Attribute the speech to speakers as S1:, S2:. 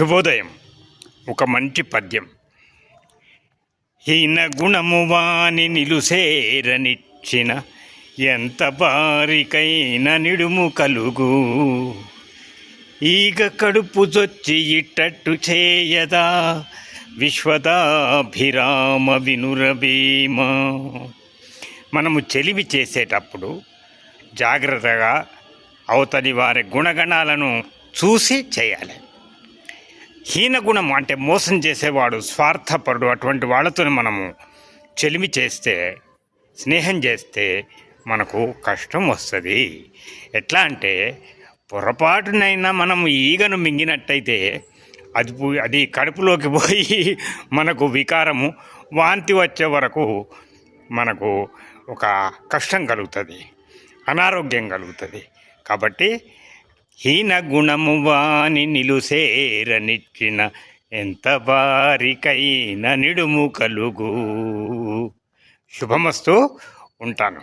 S1: శుభోదయం. ఒక మంచి పద్యం. హీన గుణము వాని నిలుసేరనిచ్చిన ఎంత బారికైన నిడుము కలుగు. ఈగ కడుపు జొచ్చి ఇట్టట్టు చేయదా? విశ్వదాభిరామ వినురభీమ మనము చెలివి చేసేటప్పుడు జాగ్రత్తగా అవతలి వారి గుణగణాలను చూసి చేయాలి. హీనగుణం అంటే మోసం చేసేవాడు స్వార్థపరుడు అటువంటి వాళ్ళతో మనము చెలిమి చేస్తే స్నేహం చేస్తే మనకు కష్టం వస్తుంది. ఎట్లా అంటే పొరపాటునైనా మనం ఈగను మింగినట్టయితే అది అది కడుపులోకి పోయి మనకు వికారము వాంతి వచ్చే వరకు మనకు ఒక కష్టం కలుగుతుంది అనారోగ్యం కలుగుతుంది. కాబట్టి హీన గుణము వాని నిలుసేరనిచ్చిన ఎంత బారికైన నిడుము కలుగు. శుభమస్తు ఉంటాను.